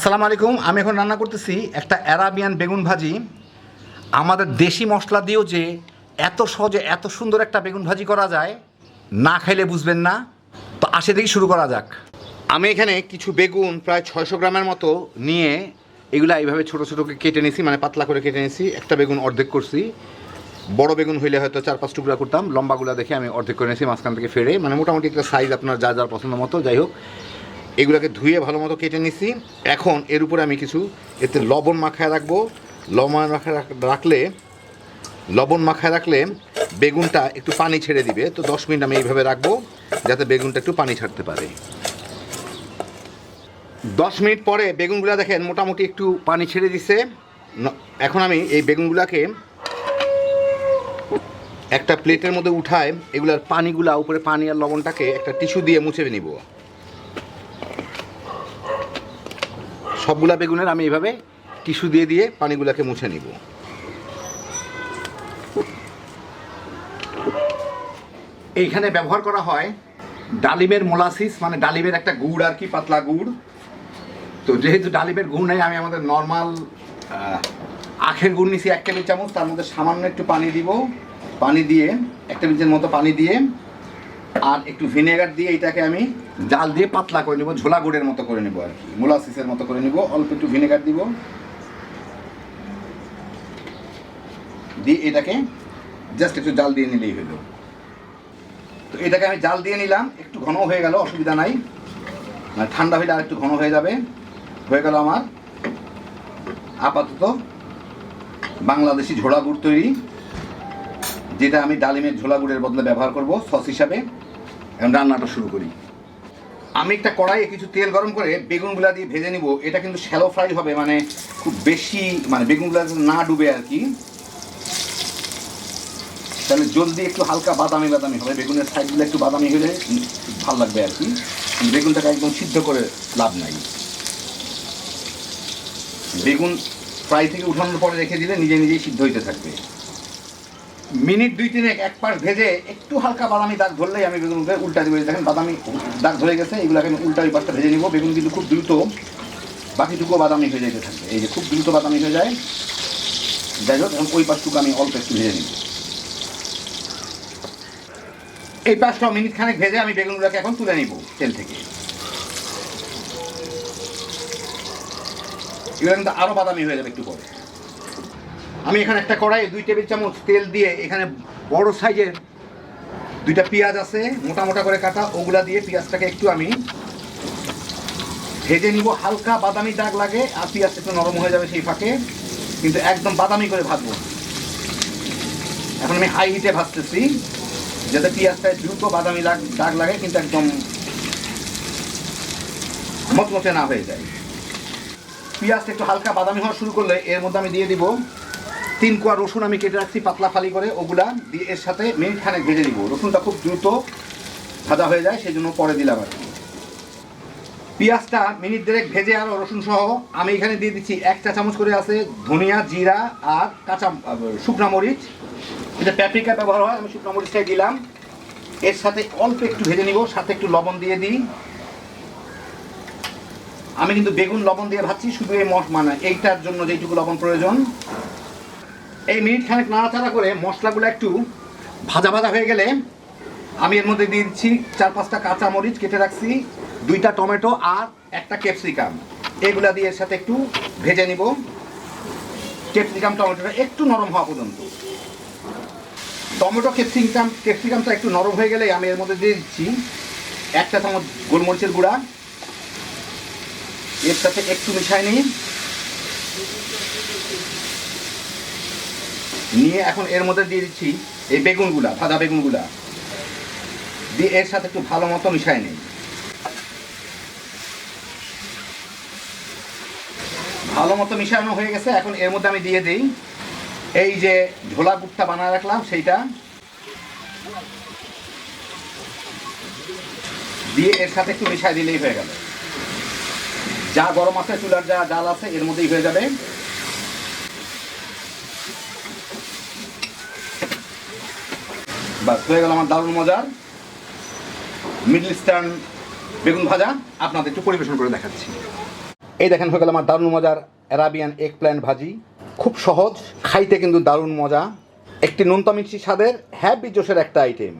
আসসালামু আলাইকুম। আমি এখন রান্না করতেছি একটা অ্যারাবিয়ান বেগুন ভাজি। আমাদের দেশি মশলা দিয়েও যে এত সহজে এত সুন্দর একটা বেগুন ভাজি করা যায়, না খাইলে বুঝবেন না। তো আসে দেখি শুরু করা যাক। আমি এখানে কিছু বেগুন প্রায় ছয়শো গ্রামের মতো নিয়ে এগুলো এইভাবে ছোটো ছোটো কেটে নিয়েছি মানে পাতলা করে কেটে নিয়েছি একটা বেগুন অর্ধেক করছি। বড় বেগুন হইলে হয়তো চার পাঁচ টুকরা করতাম, লম্বাগুলা দেখে আমি অর্ধেক করে নিয়েছি মাঝখান থেকে ফেরে। মানে মোটামুটি একটা সাইজ আপনার যা যার পছন্দ মতো, যাই হোক। এগুলোকে ধুয়ে ভালো মতো কেটে নিছি। এখন এর উপরে আমি কিছু, এতে লবণ মাখায় রাখব। লবণ মাখায় রাখলে, লবণ মাখায় রাখলে বেগুনটা একটু পানি ছেড়ে দিবে। তো দশ মিনিট আমি এইভাবে রাখব, যাতে বেগুনটা একটু পানি ছাড়তে পারে। দশ মিনিট পরে বেগুনগুলা দেখেন মোটামুটি একটু পানি ছেড়ে দিছে। এখন আমি এই বেগুনগুলাকে একটা প্লেটের মধ্যে উঠায়, এগুলার পানিগুলা, উপরে পানি আর লবণটাকে একটা টিস্যু দিয়ে মুছে নিব। সবগুলা বেগুনের আমি এইভাবে টিস্যু দিয়ে দিয়ে পানিগুলাকে মুছে নিব। এইখানে ব্যবহার করা হয় ডালিমের মোলাসিস মানে ডালিমের একটা গুড় আর কি, পাতলা গুড়। তো যেহেতু ডালিমের গুড় নেই, আমি আমাদের নর্মাল আখের গুড় নিছি এক টেবিল চামচ, তার মধ্যে সামান্য একটু পানি দিব। পানি দিয়ে, এক টেবিলের মতো পানি দিয়ে, আর একটু ভিনেগার দিয়ে এটাকে আমি জাল দিয়ে পাতলা করে নেব, ঝোলা গুড়ের মতো করে নেব আর কি। মোলাসিসের মতো করে নেব, অল্প একটু ভিনেগার দিব। দিয়ে এটাকে জাস্ট একটু জাল দিয়ে নিলেই হলো। তো এটাকে আমি জাল দিয়ে নিলাম, একটু ঘন হয়ে গেল, অসুবিধা নাই। মানে ঠান্ডা হলে আর একটু ঘন হয়ে যাবে। হয়ে গেল আমার আপাতত বাংলাদেশি ঝোলা গুড় তৈরি, যেটা আমি ডালিমের ঝোলা গুড়ের বদলে ব্যবহার করব, সস হিসাবে। এখন রান্নাটা শুরু করি। আমি একটা কড়াইয়ে কিছু তেল গরম করে বেগুনগুলা দিয়ে ভেজে নিব। এটা কিন্তু শ্যালো ফ্রাই হবে মানে খুব বেশি মানে বেগুনগুলা না ডুবে আর কি। তাহলে জলদি একটু হালকা বাদামি বাদামি হবে, বেগুনের সাইডগুলো একটু বাদামি হলে ভালো লাগবে আর কি। বেগুনটাকে একদম সিদ্ধ করে লাভ নাই। বেগুন ফ্রাই থেকে উঠানোর পরে রেখে দিলে নিজে নিজেই সিদ্ধ হইতে থাকবে। মিনিট দুই তিনেক এক পাশ ভেজে একটু হালকা বাদামি দাগ ধরলেই আমি বেগুনকে উল্টা দিব। দেখেন বাদামি দাগ ধরে গেছে, এগুলোকে আমি উল্টা ওই পাশটা ভেজে নিব। বেগুন কিন্তু খুব দ্রুত বাকিটুকু বাদামি হয়ে যেতে থাকবে এই যে খুব দ্রুত বাদামি হয়ে যায়। যাই হোক ওই পাশটুকু আমি অল্প একটু ভেজে নিব। এই পাঁচটা মিনিট খানেক ভেজে আমি বেগুনগুলোকে এখন তুলে নিব তেল থেকে। এগুলো কিন্তু আরও বাদামি হয়ে যাবে একটু পরে। আমি এখানে একটা কড়াই দুই টেবিল চামচ তেল দিয়ে এখানে বড় সাইজের দুইটা পেঁয়াজ আছে, মোটা মোটা করে কাটা, ওগুলা দিয়ে পেঁয়াজটাকে একটু আমি ভেজে নিব। হালকা বাদামি দাগ লাগে আর পেঁয়াজটা একটু নরম হয়ে যাবে সেই ফাঁকে, কিন্তু একদম বাদামি করে ভাজবো। এখন আমি হাই হিটে ভাজতেছি, যাতে পেঁয়াজটায় দ্রুত বাদামি দাগ দাগ লাগে, কিন্তু একদম মচমচে না হয়ে যায়। পেঁয়াজটা একটু হালকা বাদামি হওয়া শুরু করলে এর মধ্যে আমি দিয়ে দিব তিন কোয়া রসুন আমি কেটে রাখছি, পাতলা ফালি করে, ওগুলা দিয়ে এর সাথে মিনিট খানেক ভেজে দিব রসুনটা খুব দ্রুত ভাজা হয়ে যায়, সেই জন্য পরে দিলাম আর পেঁয়াজটা মিনিট দেড়েক ভেজে আর রসুন সহ, আমি এখানে দিয়ে দিচ্ছি এক চা চামচ করে আছে ধনিয়া, জিরা আর কাঁচা শুকনা মরিচ। এটা প্যাপ্রিকা ব্যবহার হয়, আমি শুকনো মরিচটাই দিলাম। এর সাথে অল্প একটু ভেজে নিব, সাথে একটু লবণ দিয়ে দিই। আমি কিন্তু বেগুন লবণ দিয়ে ভাবছি শুধু এই মশ মানে এইটার জন্য যেইটুকু লবণ প্রয়োজন। এই মিনিট খানেক নাড়াচাড়া করে মশলাগুলো একটু ভাজা ভাজা হয়ে গেলে আমি এর মধ্যে দিয়ে দিচ্ছি চার পাঁচটা কাঁচা মরিচ কেটে রাখছি, দুইটা টমেটো আর একটা ক্যাপসিকাম। এগুলা দিয়ে এর সাথে একটু ভেজে নিব। ক্যাপসিকাম, টমেটোটা একটু নরম হওয়া পর্যন্ত। টমেটো, ক্যাপসিকাম, ক্যাপসিকামটা একটু নরম হয়ে গেলে আমি এর মধ্যে দিয়ে দিচ্ছি একটা চামচ গোলমরিচের গুঁড়া। এর সাথে একটু মিশাই নিই। নিয়ে এখন এর মধ্যে দিয়ে দিচ্ছি এই বেগুনগুলা, ভাজা বেগুনগুলা। দিয়ে এর সাথে একটু ভালো মতো মিশাই নিই। ভালো মতো মিশানো হয়ে গেছে, এখন এর মধ্যে আমি দিয়ে দিই। এই যে ঝোলা গুড়টা বানায় রাখলাম, সেইটা। দিয়ে এর সাথে একটু মিশাই দিলেই হয়ে গেল। যা গরম আছে, চুলার যা ডাল আছে, এর মধ্যেই হয়ে যাবে। বাস, হয়ে গেল আমার দারুণ মজার মিডল ইস্টার্ন বেগুন ভাজা। আপনাদের একটু পরিবেশন করে দেখাচ্ছি। এই দেখেন, হয়ে গেল আমার দারুণ মজার অ্যারাবিয়ান এগ প্ল্যান্ট ভাজি। খুব সহজ, খাইতে কিন্তু দারুণ মজা। একটি নুনতা মিষ্টি স্বাদের হ্যাপি জোশের একটা আইটেম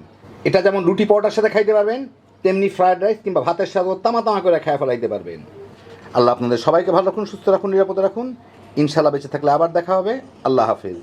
এটা যেমন রুটি পরোটার সাথে খাইতে পারবেন, তেমনি ফ্রায়েড রাইস কিংবা ভাতের সাথেও তামা তামা করে খায় ফেলাইতে পারবেন। আল্লাহ আপনাদের সবাইকে ভালো রাখুন, সুস্থ রাখুন, নিরাপদে রাখুন। ইনশাল্লাহ বেঁচে থাকলে আবার দেখা হবে। আল্লাহ হাফিজ।